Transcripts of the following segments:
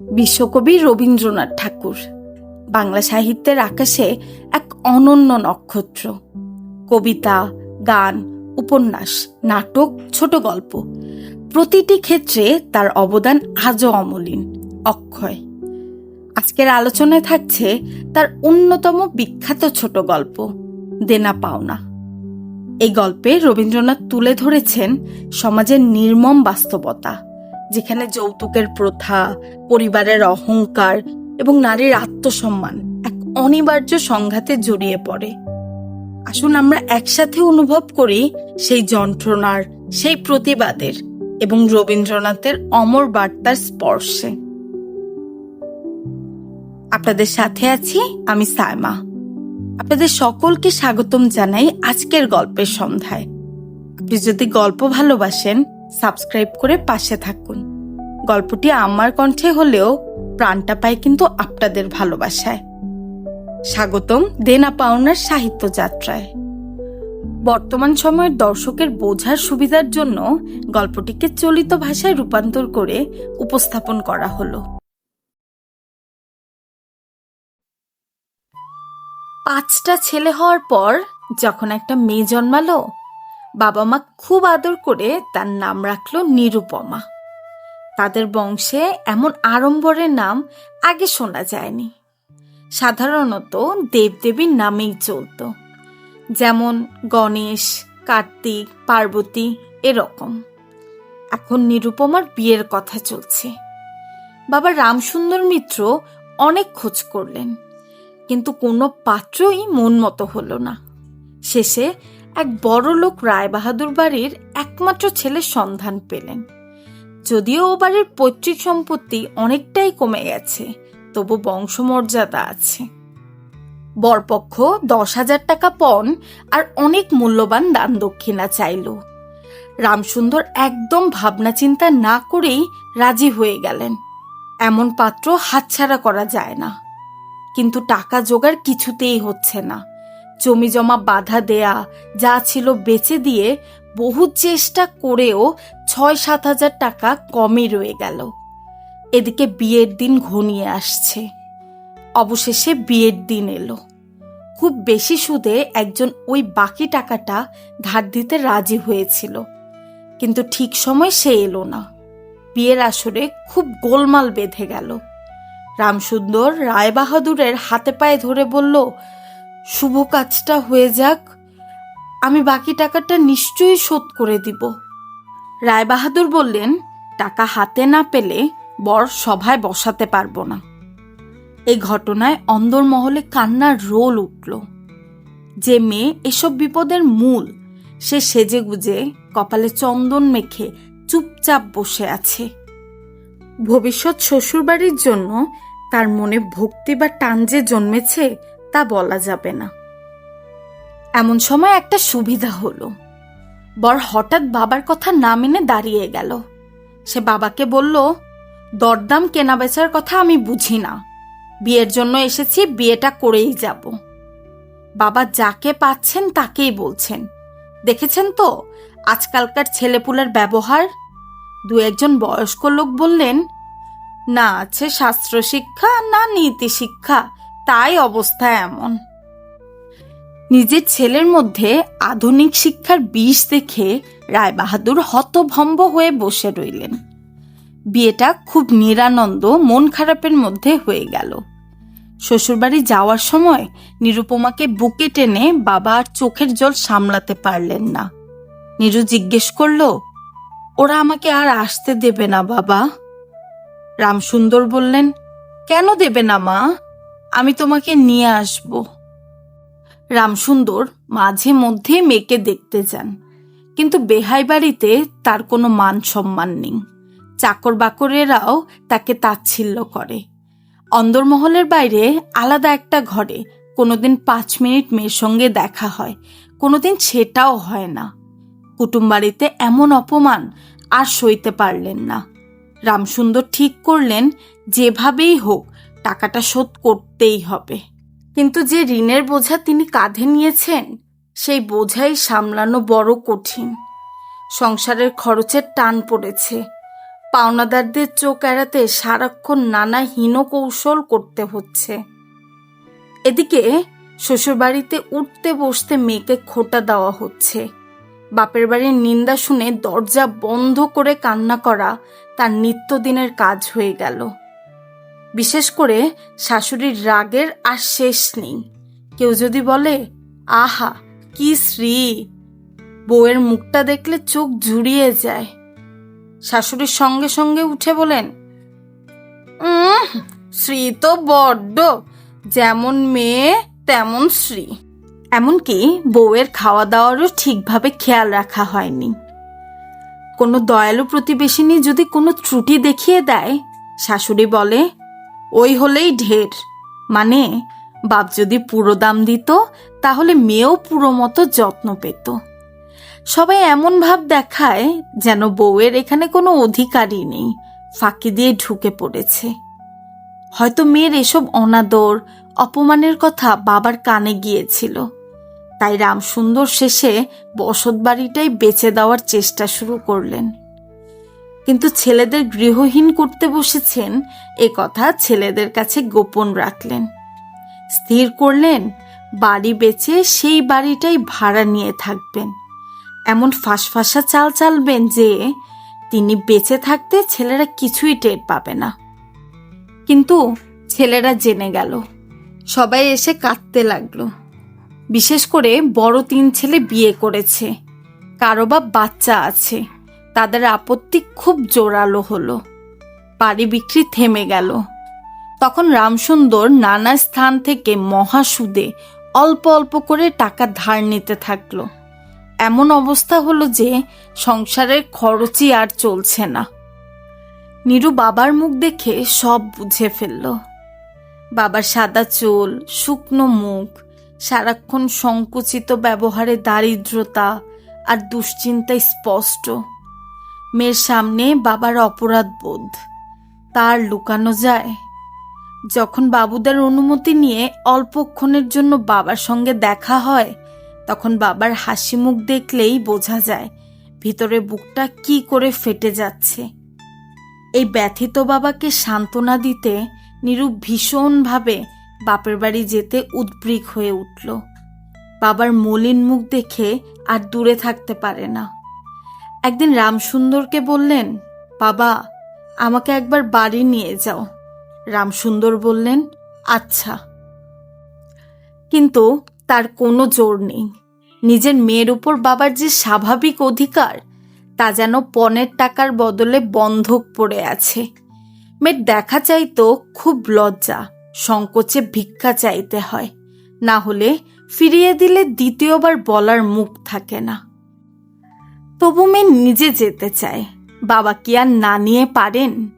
বিশ্বকবি রবীন্দ্রনাথ ঠাকুর। বাংলা সাহিত্যের আকাশে এক অনন্য নক্ষত্র। কবিতা, গান, উপন্যাস, নাটক, ছোট গল্প, প্রতিটি ক্ষেত্রে তার অবদান আজও অমলিন, অক্ষয়। আজকের আলোচনায় থাকছে তার অন্যতম বিখ্যাত ছোট গল্প, দেনা পাওনা। এই গল্পে রবীন্দ্রনাথ তুলে ধরেছেন সমাজের নির্মম বাস্তবতা। যেখানে যৌতুকের প্রথা, পরিবারের অহংকার এবং নারীর আত্মসম্মান এক অনিবার্য সংঘাতে জড়িয়ে পড়ে। আসুন আমরা একসাথে অনুভব করি সেই যন্ত্রণার, সেই প্রতিবাদের এবং রবীন্দ্রনাথের অমর বার্তার স্পর্শে। আপনাদের সাথে আছি আমি সায়মা। আপনাদের সকলকে স্বাগতম জানাই আজকের গল্পের সন্ধ্যায়। আপনি যদি গল্প ভালোবাসেন সাবস্ক্রাইব করে পাশে থাকুন। গল্পটি আমার কণ্ঠে হলেও প্রাণটা পায় কিন্তু আপনাদের ভালোবাসায়। স্বাগতম দেনা পাওনার সাহিত্য যাত্রায়। বর্তমান সময়ের দর্শকের বোঝার সুবিধার জন্য গল্পটিকে চলিত ভাষায় রূপান্তর করে উপস্থাপন করা হলো। পাঁচটা ছেলে হওয়ার পর যখন একটা মেয়ে জন্মালো বাবা মা খুব আদর করে তার নাম রাখল নিরুপমা। তাদের বংশে এমন আড়ম্বরের নাম আগে শোনা যায়নি। সাধারণত দেবদেবীর নামেই চলত। যেমন গণেশ, কার্তিক, পার্বতী এরকম। এখন নিরুপমার বিয়ের কথা চলছে। বাবা রামসুন্দর মিত্র অনেক খোঁজ করলেন, কিন্তু কোনো পাত্রই মন মতো হলো না। শেষে এক বড় লোক রায়বাহাদুর বাড়ির একমাত্র ছেলের সন্ধান পেলেন। যদিও ও বাড়ির পৈতৃক সম্পত্তি অনেকটাই কমে গেছে, তবু বংশমর্যাদা আছে। বরপক্ষ দশ হাজার টাকা পণ আর অনেক মূল্যবান দান দক্ষিণা চাইল। রামসুন্দর একদম ভাবনা চিন্তা না করেই রাজি হয়ে গেলেন। এমন পাত্র হাতছাড়া করা যায় না। কিন্তু টাকা জোগাড় কিছুতেই হচ্ছে না। জমি জমা বাধা দেয়া, যা ছিল বেচে দিয়ে বহু চেষ্টা করেও ছয় সাত হাজার টাকা কমই রয়ে গেল। এদিকে বিয়ের দিন ঘনিয়ে আসছে। অবশেষে বিয়ের দিন এলো। খুব বেশি সুদে একজন ওই বাকি টাকাটা ধার দিতে রাজি হয়েছিল। কিন্তু ঠিক সময় সে এলো না। বিয়ের আসরে খুব গোলমাল বেঁধে গেল। রামসুন্দর রায়বাহাদুরের হাতে পায়ে ধরে বলল শুভ কাজটা হয়ে যাক, আমি বাকি টাকাটা নিশ্চয়ই শোধ করে দিব। রায়বাহাদুর বললেন, টাকা হাতে না পেলে বর সভায় বসাতে পারব না। এই ঘটনায় অন্দরমহলে কান্নার রোল উঠল। যে মেয়ে এসব বিপদের মূল, সে সেজে গুজে কপালে চন্দন মেখে চুপচাপ বসে আছে। ভবিষ্যৎ শ্বশুরবাড়ির জন্য তার মনে ভক্তি বা টান যে জন্মেছে তা বলা যাবে না। এমন সময় একটা সুবিধা হলো। বর হঠাৎ বাবার কথা না মেনে দাঁড়িয়ে গেল। সে বাবাকে বলল, দরদাম কেনা বেচার কথা আমি বুঝি না। বিয়ের জন্য এসেছি, বিয়েটা করেই যাব। বাবা যাকে পাচ্ছেন তাকেই বলছেন। দেখেছেন তো, আজকালকার ছেলেপুলের ব্যবহার? দু একজন বয়স্ক লোক বললেন, না, আছে শাস্ত্র শিক্ষা না নীতি শিক্ষা তাই অবস্থা এমন। নিজের ছেলের মধ্যে আধুনিক শিক্ষার বিষ দেখে রায়বাহাদুর হতভম্ব হয়ে বসে রইলেন। বিয়েটা খুব নিরানন্দ, মন খারাপের মধ্যে হয়ে গেল। শ্বশুরবাড়ি যাওয়ার সময় নিরুপমাকে বুকে টেনে বাবা আর চোখের জল সামলাতে পারলেন না। নিরু জিজ্ঞেস করল, ওরা আমাকে আর আসতে দেবে না বাবা? রামসুন্দর বললেন, কেন দেবে না মা? আমি তোমাকে নিয়ে আসব। রামসুন্দর মাঝে মধ্যে মেয়েকে দেখতে যান কিন্তু বেহাই বাড়িতে তার কোনো মান সম্মান নেই। চাকর বাকরেরাও তাকে তাচ্ছিল্য করে। অন্দরমহলের বাইরে আলাদা একটা ঘরে কোনোদিন পাঁচ মিনিট মেয়ের সঙ্গে দেখা হয়, কোনোদিন সেটাও হয় না। কুটুম বাড়িতে এমন অপমান আর সইতে পারলেন না। রামসুন্দর ঠিক করলেন, যেভাবেই হোক টাকাটা শোধ করতেই হবে। কিন্তু যে ঋণের বোঝা তিনি কাঁধে নিয়েছেন, সেই বোঝাই সামলানো বড় কঠিন। সংসারের খরচের টান পড়েছে। পাওনাদারদের চোখ এড়াতে সারাক্ষণ নানা হীন কৌশল করতে হচ্ছে। এদিকে শ্বশুরবাড়িতে উঠতে বসতে মেয়েকে খোটা দেওয়া হচ্ছে। বাপের বাড়ির নিন্দা শুনে দরজা বন্ধ করে কান্না করা তার নিত্যদিনের কাজ হয়ে গেল। বিশেষ করে শাশুড়ির রাগের আর শেষ নেই। কেউ যদি বলে আহা কি শ্রী বউয়ের মুখটা দেখলে চোখ জুড়িয়ে যায়। শাশুড়ির সঙ্গে সঙ্গে উঠে বলেন "উম, শ্রী তো বড্ড যেমন মেয়ে তেমন শ্রী এমনকি বউয়ের খাওয়া দাওয়ারও ঠিকভাবে খেয়াল রাখা হয়নি। কোনো দয়ালু প্রতিবেশিনী যদি কোনো ত্রুটি দেখিয়ে দেয় শাশুড়ি বলে ওই হলেই ঢের। মানে বাপ যদি পুরো দাম দিত, তাহলে মেয়েও পুরো মতো যত্ন পেত। সবাই এমন ভাব দেখায় যেন বউয়ের এখানে কোনো অধিকারই নেই, ফাঁকি দিয়ে ঢুকে পড়েছে। হয়তো মেয়ের এসব অনাদর, অপমানের কথা বাবার কানে গিয়েছিল। তাই রামসুন্দর শেষে বসত বাড়িটাই বেচে দেওয়ার চেষ্টা শুরু করলেন। কিন্তু ছেলেদের গৃহহীন করতে বসেছেন, এ কথা ছেলেদের কাছে গোপন রাখলেন। স্থির করলেন, বাড়ি বেচে সেই বাড়িটাই ভাড়া নিয়ে থাকবেন। এমন ফাঁসফাঁসা চাল চালবেন যে, তিনি বেঁচে থাকতে ছেলেরা কিছুই টের পাবে না। কিন্তু ছেলেরা জেনে গেল, সবাই এসে কাঁদতে লাগল। বিশেষ করে বড় তিন ছেলে বিয়ে করেছে, কারও বা বাচ্চা আছে। তাদের আপত্তি খুব জোরালো হলো। বাড়ি বিক্রি থেমে গেল। তখন রামসুন্দর নানা স্থান থেকে মহাসুদে অল্প অল্প করে টাকা ধার নিতে থাকল। এমন অবস্থা হলো যে সংসারের খরচই আর চলছে না। নিরু বাবার মুখ দেখে সব বুঝে ফেলল। বাবার সাদা চুল, শুকনো মুখ, সারাক্ষণ সংকুচিত ব্যবহারে দারিদ্রতা আর দুশ্চিন্তায় স্পষ্ট। মেয়ের সামনে বাবার অপরাধ বোধ। তার লুকানো যায়। যখন বাবুদের অনুমতি নিয়ে অল্পক্ষণের জন্য বাবার সঙ্গে দেখা হয়, তখন বাবার হাসি মুখ দেখলেই বোঝা যায়, ভিতরে বুকটা কি করে ফেটে যাচ্ছে। এই ব্যথিত বাবাকে সান্ত্বনা দিতে নিরূপ ভীষণভাবে বাপের বাড়ি যেতে উদ্গ্রীক হয়ে উঠল। বাবার মলিন মুখ দেখে আর দূরে থাকতে পারে না। একদিন রামসুন্দরকে বললেন, বাবা, আমাকে একবার বাড়ি নিয়ে যাও। রামসুন্দর বললেন আচ্ছা। কিন্তু তার কোনো জোর নেই। নিজের মেয়ের উপর বাবার যে স্বাভাবিক অধিকার, তা যেন পণের টাকার বদলে বন্ধক পড়ে আছে। মেয়ের দেখা চাইতো খুব লজ্জা, সংকোচে ভিক্ষা চাইতে হয়। না হলে ফিরিয়ে দিলে দ্বিতীয়বার বলার মুখ থাকে না। তবু মেয়ে নিজে যেতে চায়। বাবা কি আর না নিয়ে পারেন?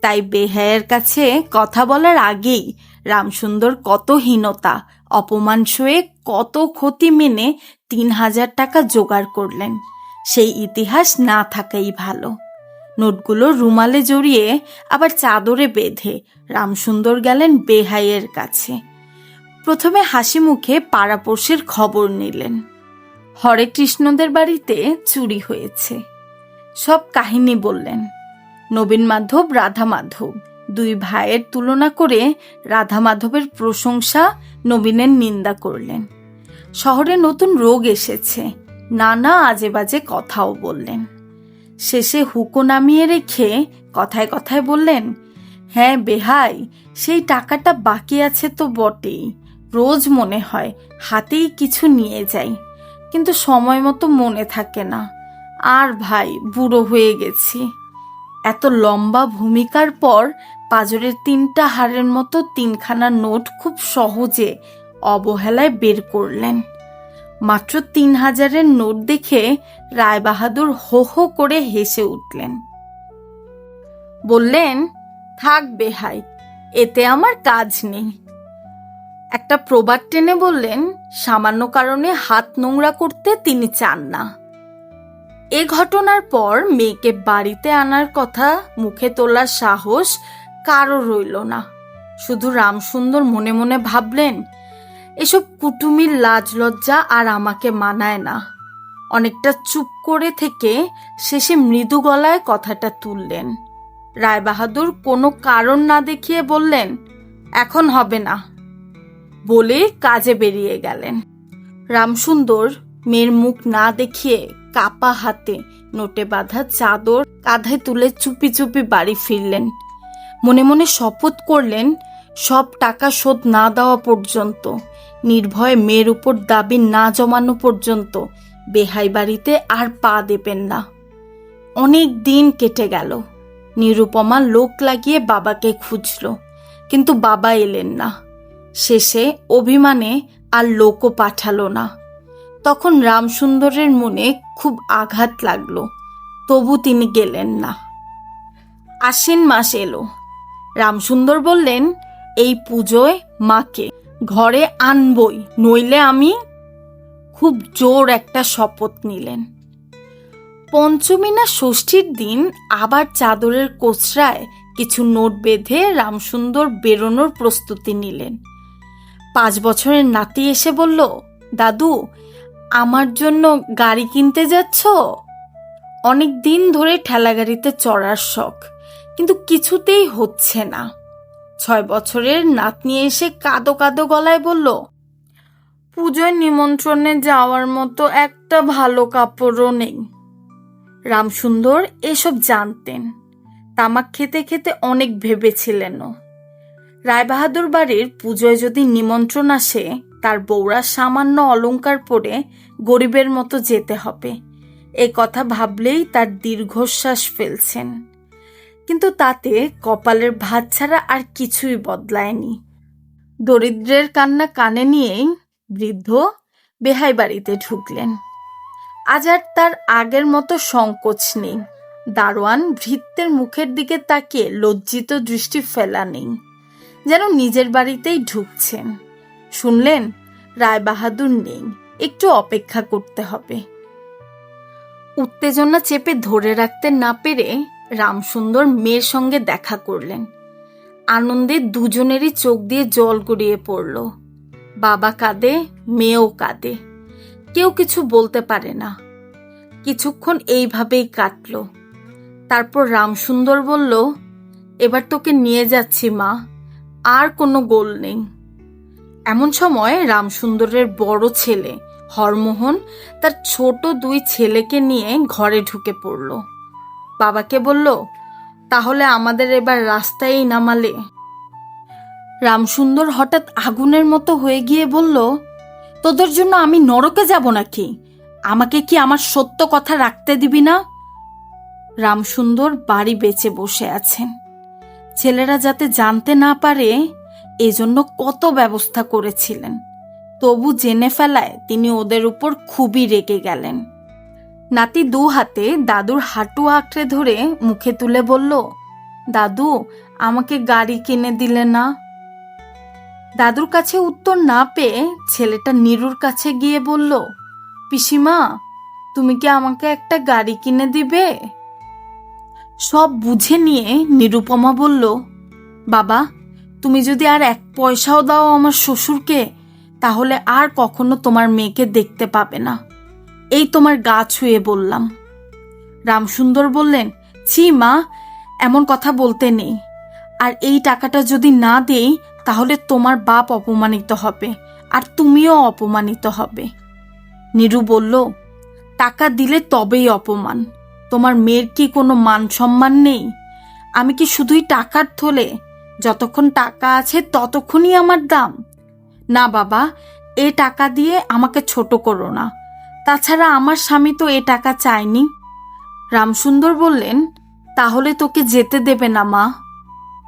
তাই বেহায়ের কাছে কথা বলার আগেই রামসুন্দর কত হীনতা, অপমান সয়ে কত ক্ষতি মেনে তিন হাজার টাকা জোগাড় করলেন। সেই ইতিহাস না থাকাই ভালো। নোটগুলো রুমালে জড়িয়ে আবার চাদরে বেঁধে রামসুন্দর গেলেন বেহাইয়ের কাছে। প্রথমে হাসি মুখে পাড়াপড়শির খবর নিলেন। হরে কৃষ্ণদের বাড়িতে চুরি হয়েছে। সব কাহিনী বললেন। নবীন মাধব, রাধা মাধব দুই ভাইয়ের তুলনা করে রাধা মাধবের প্রশংসা নবীনের নিন্দা করলেন। শহরে নতুন রোগ এসেছে। নানা আজে বাজে কথাও বললেন। শেষে হুকো নামিয়ে রেখে কথায় কথায় বললেন হ্যাঁ বেহাই, সেই টাকাটা বাকি আছে তো বটেই। রোজ মনে হয় হাতেই কিছু নিয়ে যাই। কিন্তু সময় মতো মনে থাকে না। আর ভাই, বুড়ো হয়ে গেছি। এত লম্বা ভূমিকার পর পাজরের তিনটা হাড়ের মতো তিনখানা নোট খুব সহজে অবহেলায় বের করলেন। মাত্র তিন হাজারের নোট দেখে রায়বাহাদুর হো হো করে হেসে উঠলেন। বললেন, থাক বেহাই, এতে আমার কাজ নেই। একটা প্রবাদ টেনে বললেন, সামান্য কারণে হাত নোংরা করতে তিনি চান না। এ ঘটনার পর মেয়েকে বাড়িতে আনার কথা মুখে তোলার সাহস কারও রইল না। শুধু রামসুন্দর মনে মনে ভাবলেন, এসব কুটুমির লাজ লজ্জা আর আমাকে মানায় না। অনেকটা চুপ করে থেকে শেষে মৃদু গলায় কথাটা তুললেন। রায়বাহাদুর কোনো কারণ না দেখিয়ে বললেন, এখন হবে না। বলে কাজে বেরিয়ে গেলেন। রামসুন্দর মেয়ের মুখ না দেখিয়ে কাপা হাতে নোটে বাঁধা চাদর কাঁধে তুলে চুপি চুপি বাড়ি ফিরলেন। মনে মনে শপথ করলেন, সব টাকা শোধ না দেওয়া পর্যন্ত, নির্ভয়ে মেয়ের উপর দাবি না জমানো পর্যন্ত বেহাই বাড়িতে আর পা দেবেন না। অনেক দিন কেটে গেল, নিরুপমা লোক লাগিয়ে বাবাকে খুঁজল, কিন্তু বাবা এলেন না। শেষে অভিমানে আর লোকও পাঠালো না। তখন রামসুন্দরের মনে খুব আঘাত লাগল, তবু তিনি গেলেন না। আশ্বিন মাস এলো। রামসুন্দর বললেন, এই পুজোয় মাকে ঘরে আনবই, নইলে আমি খুব জোর একটা শপথ নিলেন। পঞ্চমী না ষষ্ঠীর দিন আবার চাদরের কোচরায় কিছু নোট বেঁধে রামসুন্দর বেরোনোর প্রস্তুতি নিলেন। পাঁচ বছরের নাতি এসে বলল, দাদু, আমার জন্য গাড়ি কিনতে যাচ্ছ? অনেক দিন ধরে ঠেলাগাড়িতে চড়ার শখ, কিন্তু কিছুতেই হচ্ছে না। ছয় বছরের নাতনি এসে কাদো কাদো গলায় বলল, পুজোয় নিমন্ত্রণে যাওয়ার মতো একটা ভালো কাপড়ও নেই। রামসুন্দর এসব জানতেন, তামাক খেতে খেতে অনেক ভেবেছিলেনও। রায়বাহাদুর বাড়ির পুজোয় যদি নিমন্ত্রণ আসে, তার বউরা সামান্য অলংকার পরে গরিবের মতো যেতে হবে। এ কথা ভাবলেই তার দীর্ঘশ্বাস ফেলছেন। কিন্তু তাতে কপালের ভাত ছাড়া আর কিছুই বদলায়নি। দরিদ্রের কান্না কানে নিয়েই বৃদ্ধ বেহাই বাড়িতে ঢুকলেন। আজ আর তার আগের মতো সংকোচ নেই। দারোয়ান ভৃত্যের মুখের দিকে তাকিয়ে লজ্জিত দৃষ্টি ফেলা নেই। যেন নিজের বাড়িতেই ঢুকছেন। শুনলেন, রায়বাহাদুর নেই, একটু অপেক্ষা করতে হবে। উত্তেজনা চেপে ধরে রাখতে না পেরে রামসুন্দর মেয়ের সঙ্গে দেখা করলেন। আনন্দে দুজনেরই চোখ দিয়ে জল গড়িয়ে পড়ল। বাবা কাঁদে, মেয়েও কাঁদে। কেউ কিছু বলতে পারে না। কিছুক্ষণ এইভাবেই কাটল। তারপর রামসুন্দর বলল, এবার তোকে নিয়ে যাচ্ছি, মা। আর কোনো গোল নেই। এমন সময় রামসুন্দরের বড় ছেলে হরমোহন তার ছোট দুই ছেলেকে নিয়ে ঘরে ঢুকে পড়ল। বাবাকে বলল, তাহলে আমাদের এবার রাস্তায় নামালে? রামসুন্দর হঠাৎ আগুনের মতো হয়ে গিয়ে বলল, তোদের জন্য আমি নরকে যাব নাকি? আমাকে কি আমার সত্য কথা রাখতে দিবি না? রামসুন্দর বাড়ি বেঁচে বসে আছেন। ছেলেরা যাতে জানতে না পারে, এজন্য কত ব্যবস্থা করেছিলেন। তবু জেনে ফেলায় তিনি ওদের উপর খুবই রেগে গেলেন। নাতি দু হাতে দাদুর হাঁটু আঁকড়ে ধরে মুখে তুলে বলল, দাদু, আমাকে গাড়ি কিনে দিলে না? দাদুর কাছে উত্তর না পেয়ে ছেলেটা নিরুর কাছে গিয়ে বলল, পিসিমা, তুমি কি আমাকে একটা গাড়ি কিনে দিবে? সব বুঝে নিয়ে নিরুপমা বলল, বাবা, তুমি যদি আর এক পয়সাও দাও আমার শ্বশুরকে, তাহলে আর কখনো তোমার মেয়েকে দেখতে পাবে না। এই তোমার গা ছুঁয়ে বললাম। রামসুন্দর বললেন, ছি মা, এমন কথা বলতে নেই। আর এই টাকাটা যদি না দেই, তাহলে তোমার বাপ অপমানিত হবে, আর তুমিও অপমানিত হবে। নিরু বলল, টাকা দিলে তবেই অপমান। তোমার মেয়ের কি কোনো মান সম্মান নেই? আমি কি শুধুই টাকার থলে? যতক্ষণ টাকা আছে ততক্ষণই আমার দাম। না বাবা, এ টাকা দিয়ে আমাকে ছোট করো না। তাছাড়া আমার স্বামী তো এ টাকা চায়নি। রামসুন্দর বললেন, তাহলে তোকে যেতে দেবে না মা।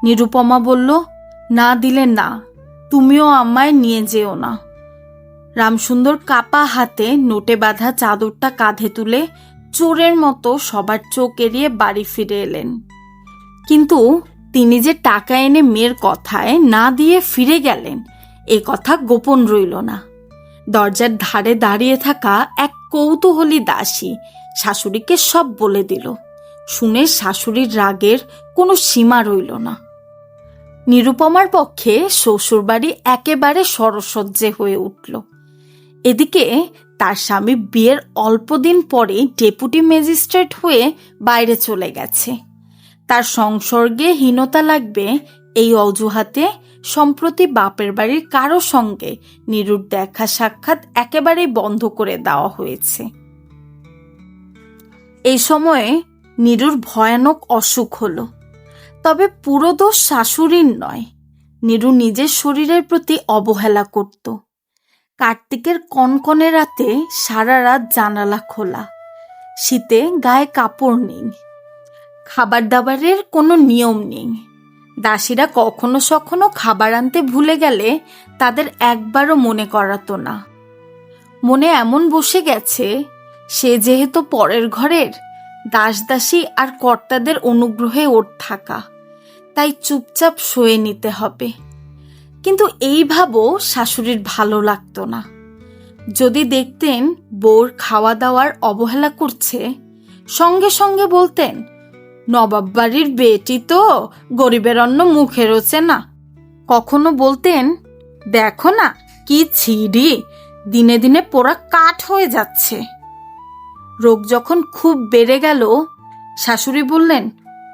নিরুপমা বলল, না দিলে না, তুমিও আমায় নিয়ে যেও না। রামসুন্দর কাপা হাতে নোটে বাঁধা চাদরটা কাঁধে তুলে চোরের মতো সবার চোখ এড়িয়ে বাড়ি ফিরে এলেন। কিন্তু তিনি যে টাকা এনে মেয়ের কথায় না দিয়ে ফিরে গেলেন, এ কথা গোপন রইল না। দরজার ধারে দাঁড়িয়ে থাকা এক কৌতূহলী দাসী শাশুড়িকে সব বলে দিল। শুনে শাশুড়ির রাগের কোনো সীমা রইল না। নিরুপমার পক্ষে শ্বশুরবাড়ি একেবারে সরসজ্জে হয়ে উঠল। এদিকে তার স্বামী বিয়ের অল্প দিন পরেই ডেপুটি ম্যাজিস্ট্রেট হয়ে বাইরে চলে গেছে। তার সংসর্গে হীনতা লাগবে এই অজুহাতে, সম্প্রতি বাপের বাড়ির কারও সঙ্গে নিরুর দেখা সাক্ষাৎ একেবারেই বন্ধ করে দেওয়া হয়েছে। এই সময়ে নিরুর ভয়ানক অসুখ হলো। তবে পুরো দোষ শাশুড়ির নয়, নিরু নিজের শরীরের প্রতি অবহেলা করত। কার্তিকের কনকনে রাতে সারা রাত জানালা খোলা। শীতে গায়ে কাপড় নেই। খাবার দাবারের কোনো নিয়ম নেই। দাসীরা কখনো সখনো খাবার আনতে ভুলে গেলে তাদের একবারও মনে করাতো না। মনে এমন বসে গেছে, সে যেহেতু পরের ঘরের, দাস দাসী আর কর্তাদের অনুগ্রহে ওর থাকা। তাই চুপচাপ সয়ে নিতে হবে। কিন্তু এই ভাবও শাশুড়ির ভালো লাগতো না। যদি দেখতেন বউর খাওয়া দাওয়ার অবহেলা করছে, সঙ্গে সঙ্গে বলতেন, নবাব বাড়ির বেটি তো গরিবের অন্ন মুখে রোচে না। কখনো বলতেন, দেখো না কি ছিড়ি, দিনে দিনে পোড়া কাঠ হয়ে যাচ্ছে। রোগ যখন খুব বেড়ে গেল, শাশুড়ি বললেন,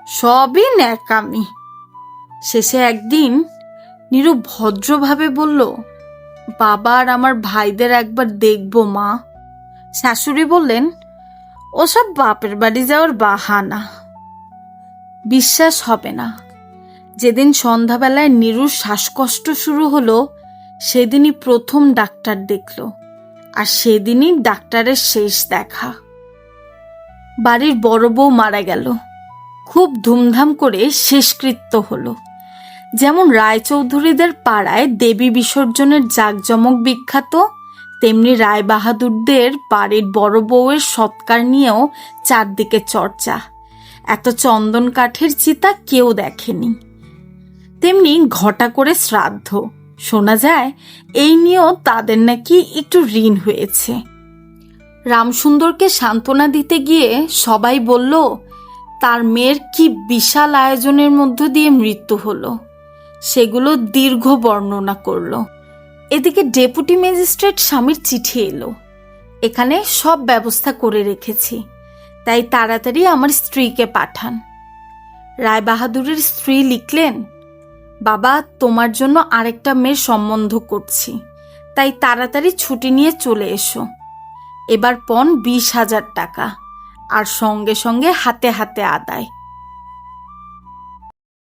সবই ন্যাকামি। শেষে একদিন নিরু ভদ্রভাবে বলল, বাবা আর আমার ভাইদের একবার দেখব, মা। শাশুড়ি বললেন, ওসব বাপের বাড়ি যাওয়ার বাহানা। বিশ্বাস হবে না। যেদিন সন্ধ্যাবেলায় নিরুর শ্বাসকষ্ট শুরু হলো, সেদিনই প্রথম ডাক্তার দেখল, আর সেদিনই ডাক্তারের শেষ দেখা। বাড়ির বড় বউ মারা গেল। খুব ধুমধাম করে শেষকৃত্য হলো। যেমন রায়চৌধুরীদের পাড়ায় দেবী বিসর্জনের জাঁকজমক বিখ্যাত, তেমনি রায় বাহাদুরদের বাড়ির বড় বউয়ের সৎকার নিয়েও চারদিকে চর্চা। এত চন্দন কাঠের চিতা কেউ দেখেনি। তেমনি ঘটা করে শ্রাদ্ধ। শোনা যায়, এই নিয়েও তাদের নাকি একটু ঋণ হয়েছে। রামসুন্দরকে সান্ত্বনা দিতে গিয়ে সবাই বলল, তার মেয়ের কি বিশাল আয়োজনের মধ্য দিয়ে মৃত্যু হলো? সেগুলো দীর্ঘ বর্ণনা করল। এদিকে ডেপুটি ম্যাজিস্ট্রেট স্বামীর চিঠি এলো। এখানে সব ব্যবস্থা করে রেখেছি। তাই তাড়াতাড়ি আমার স্ত্রীকে পাঠান। রায়বাহাদুরের স্ত্রী লিখলেন, বাবা, তোমার জন্য আরেকটা মেয়ের সম্বন্ধ করছি। তাই তাড়াতাড়ি ছুটি নিয়ে চলে এসো। এবার পণ বিশ হাজার টাকা। আর সঙ্গে সঙ্গে হাতে হাতে আদায়।